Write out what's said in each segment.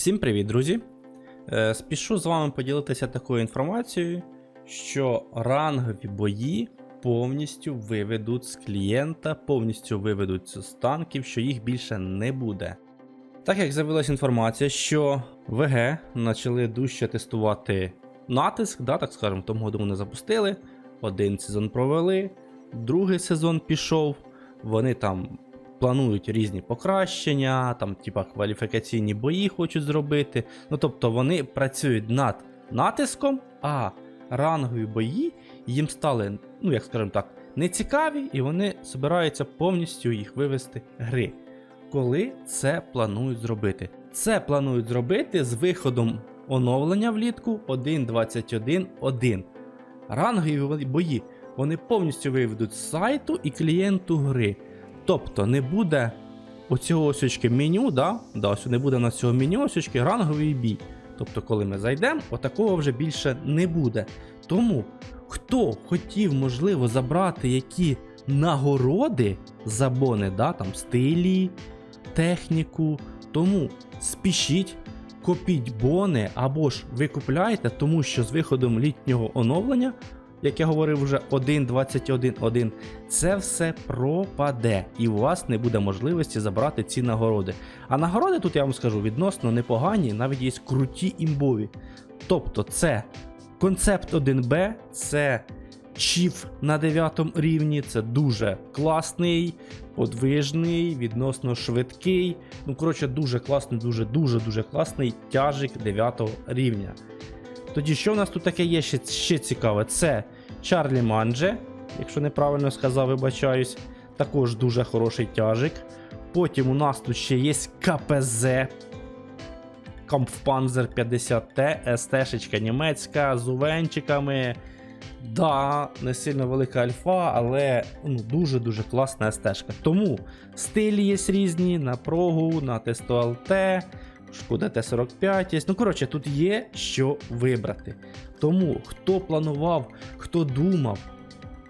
Всім привіт, друзі! Е, Спішу з вами поділитися такою інформацією, що рангові бої повністю виведуть з клієнта, повністю виведуть з танків, що їх більше не буде. Так як з'явилася інформація, що ВГ почали дужче тестувати натиск, да, так скажемо, тому году вони запустили, один сезон провели, другий сезон пішов, вони там планують різні покращення, там, типа кваліфікаційні бої хочуть зробити. Ну тобто вони працюють над натиском, а рангові бої їм стали, ну як скажемо так, нецікаві, і вони збираються повністю їх вивести гри. Коли це планують зробити? Це планують зробити з виходом оновлення влітку 1.21.1. Рангові бої вони повністю виведуть з сайту і клієнту гри. Тобто не буде оцього осючки меню, да? Да, ось не буде на цього меню осючки ранговий бій. Тобто, коли ми зайдемо, отакого вже більше не буде. Тому хто хотів, можливо, забрати які нагороди за бони, да, там стилі, техніку, тому спішіть, копіть бони або ж ви купляєте, тому що з виходом літнього оновлення як я говорив вже 1.21.1, це все пропаде, і у вас не буде можливості забрати ці нагороди. А нагороди тут я вам скажу відносно непогані, навіть є круті імбові. Тобто, це концепт 1Б, це чіф на 9 рівні, це дуже класний, подвижний, відносно швидкий. Ну, коротше, дуже класний, дуже дуже дуже класний тяжик 9 рівня. Тоді, що в нас тут таке є ще, ще цікаве? Це Чарлі Мандже, якщо неправильно сказав, вибачаюсь. Також дуже хороший тяжик. Потім у нас тут ще є КПЗ. Kampfpanzer 50T, СТ-шечка німецька з увенчиками. Да, не сильно велика альфа, але ну, дуже-дуже класна СТ-шка. Тому стилі є різні на прогу, на тесту ЛТ. Шкода Т-45 є. Ну, коротше, тут є що вибрати. Тому, хто планував, хто думав,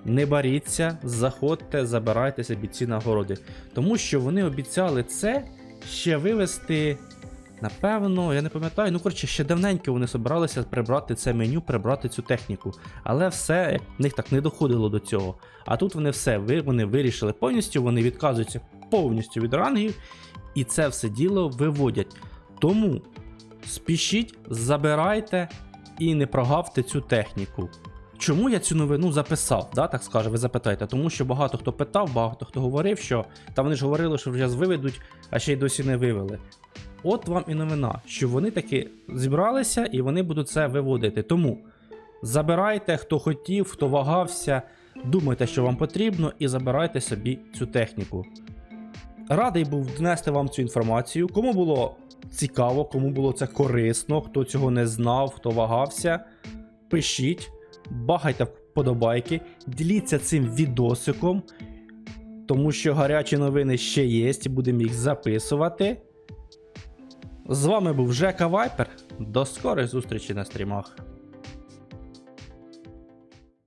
не боріться, заходьте, забирайте собі ці нагороди. Тому що вони обіцяли це ще вивести. Напевно, я не пам'ятаю, ну коротше, ще давненько вони збиралися прибрати це меню, прибрати цю техніку. Але все в них так не доходило до цього. А тут вони все вони вирішили повністю, вони відказуються повністю від рангів, і це все діло виводять. Тому спішіть, забирайте і не прогавте цю техніку. Чому я цю новину записав, да, так скаже, ви запитаєте? Тому що багато хто питав, багато хто говорив, що та вони ж говорили, що вже виведуть, а ще й досі не вивели. От вам і новина, що вони таки зібралися і вони будуть це виводити. Тому забирайте, хто хотів, хто вагався, думайте, що вам потрібно, і забирайте собі цю техніку. Радий був донести вам цю інформацію. Кому було цікаво, кому було це корисно, хто цього не знав, хто вагався, пишіть, багайте вподобайки, діліться цим відосиком, тому що гарячі новини ще є, будемо їх записувати. З вами був Жека Вайпер. До скорої зустрічі на стрімах.